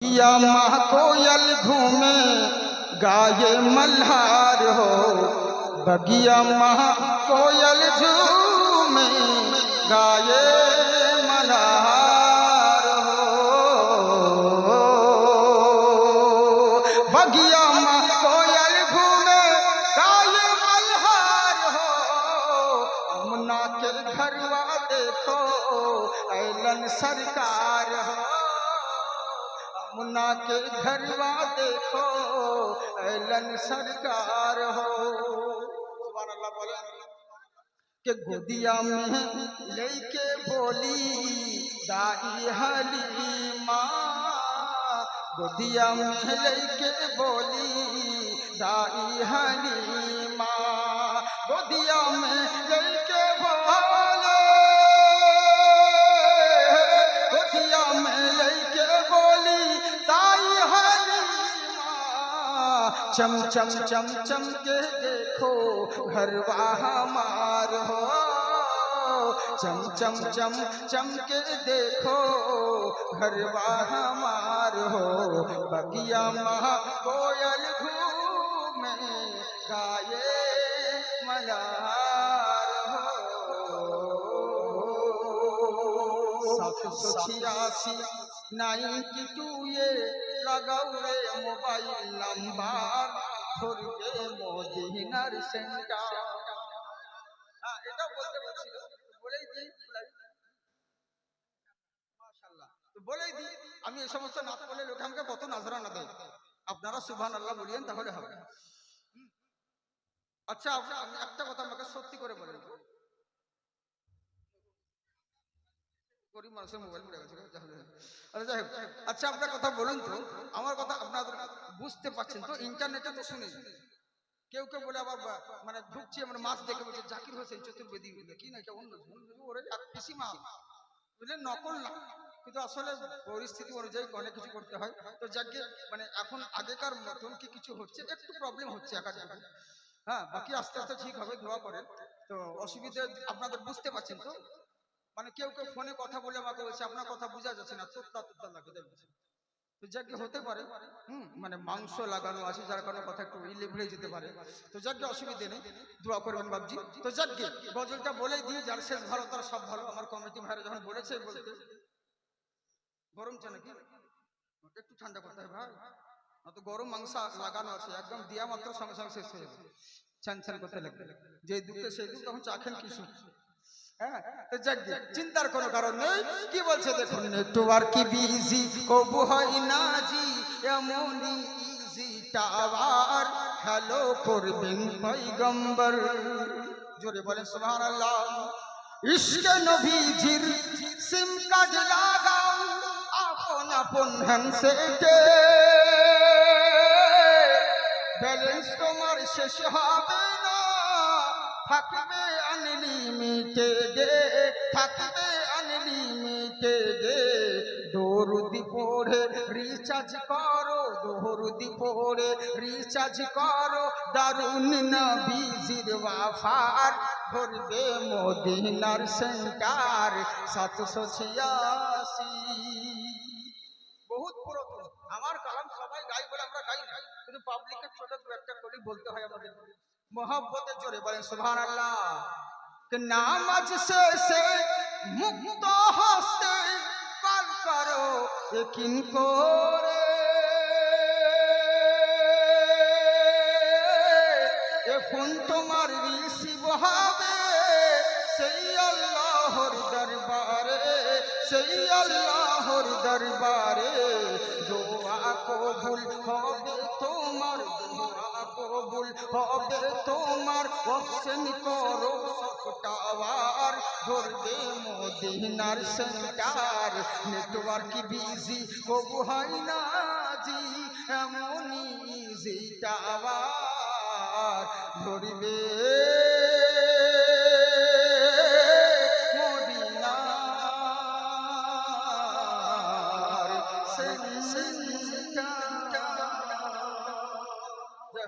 یا ماہ کوئل گھومے، گائے ملہار ہو۔ بگیا ماہ کوئل جھومے، گائے ملہار ہو۔ بگیا ماہ کوئل گھومے، گائے ملہار ہو۔ امنا کے گھروا دیکھو ایلن سرکار ہو۔ मुन्ना के घरवा देखो ऐलन सरकार हो सुभान अल्लाह बोले के गोदिया में लेके बोली दाई हलीमा गोदिया में लेके बोली दाई हलीमा गोदिया में लेके چم چم چم چم کے دیکھو، گھر ہمار ہو۔ چم چم چم چم کے دیکھو، گھر ہمار ہو۔ بگیا مہا کوئل گھومے، گائے ملار ہو۔ سب سچیا چھیاسی نائی کی تو یہ লাগাও মোবাইল নাম্বার। ধরবে মদিনার সেন্টার। হ্যাঁ, দিই আমি এই সমস্ত নাচ করলে লোকে আমাকে কত নাজরানা দেয়। আপনারা সুভান আল্লাহ বলিয়েন তাহলে হবে। আচ্ছা আমি একটা কথা আমাকে সত্যি করে বলেন। মানুষের মোবাইল পড়ে গেছে আরে যাই হোক। আচ্ছা আপনার কথা বলুন তো, আমার কথা বুঝতে পারছেন তো, ইন্টারনেটে তো কেউ কেউ বলে আবার মানে মানে মাছ দেখে বলছে, জাকির হোসেন চতুর্বেদী কি না অন্য ওরে মা বুঝলেন? নকল না। কিন্তু আসলে পরিস্থিতি অনুযায়ী অনেক কিছু করতে হয়। তো যাকে মানে এখন আগেকার মতন কি কিছু হচ্ছে? একটু প্রবলেম হচ্ছে একা জায়গায় হ্যাঁ বাকি আস্তে আস্তে ঠিক হবে, দোয়া করেন। তো অসুবিধে আপনাদের বুঝতে পারছেন তো? মানে কেউ কেউ ফোনে কথা বলে আমাকে বলছে আপনার কথা বোঝা যাচ্ছে না তোত্তা তোত্তা লাগে বলছে। তো যাকে হতে পারে হুম মানে মাংস লাগানো আছে যার কারণে কথা একটু ইলে যেতে পারে। তো যাকে অসুবিধে নেই দোয়া করবেন বাবজি তো যাকে গজলটা বলেই দিই যার শেষ ভালো তার সব ভালো। আমার কমিটি ভাইরা যখন বলেছে বলতে গরম চা নাকি? একটু ঠান্ডা করতে হবে ভাই না তো গরম মাংস লাগানো আছে একদম দিয়া মাত্র সঙ্গে সঙ্গে শেষ হয়ে যাবে। ছান ছান করতে লাগবে। যে দুঃখে সেই দুঃখ তখন চা খেন কি সুখ হ্যাঁ তো যাক গে, চিন্তার কোনো কারণ নেই। কি বলছে দেখুন নেটওয়ার্ক বিজি কবু হয় না জি, এমনই ইজি টাওয়ার। হ্যালো করবেন পয়গম্বর। জোরে বলেন, সুবহানাল্লাহ। ইশকে নবীজির সিম কার্ড লাগাও। আপন আপন হ্যান্ডসেটে ব্যালেন্স তোমার শেষ হবে। থাকবে আনলিমিটেড থাকবে আনলিমিটেড দৌড়ুদি পড়ে, রিচার্জ করো দৌড়ুদি পড়ে, রিচার্জ করো। দারুণ নবীজির ওয়াফার, ধরবে মদিনার সেন্টার সাতশো ছিয়াশি। বহুত পুরাতন। আমার কালাম সবাই গাই বলে আমরা গাই না। কিন্তু পাবলিকের ছোট দু একটা করে বলতে হয় আমাদের। মোহাব্বতে জোরে বলেন সুবহান আল্লাহ নাম নামাজ শেষে মুক্ত হস্তে কল করো, একিন করে। এখন তোমার রিসিভ হবে সেই আল্লাহর দরবারে, সেই আল্লাহর দরবারে। কবুল হবে তোমার কবুল হবে তোমার। অপশন করো সফটাওয়ার ধরবে মদিনার সেন্টার। নেটওয়ার্ক বিজি কবু হয় না জি এমনই ইজি টাওয়ার ধরবে মদিনার সেন্টার। جائے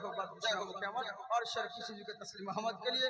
ہو بات جائے ہو قیامت اور شرکی سے جو کے تسلیم محمد کے لیے۔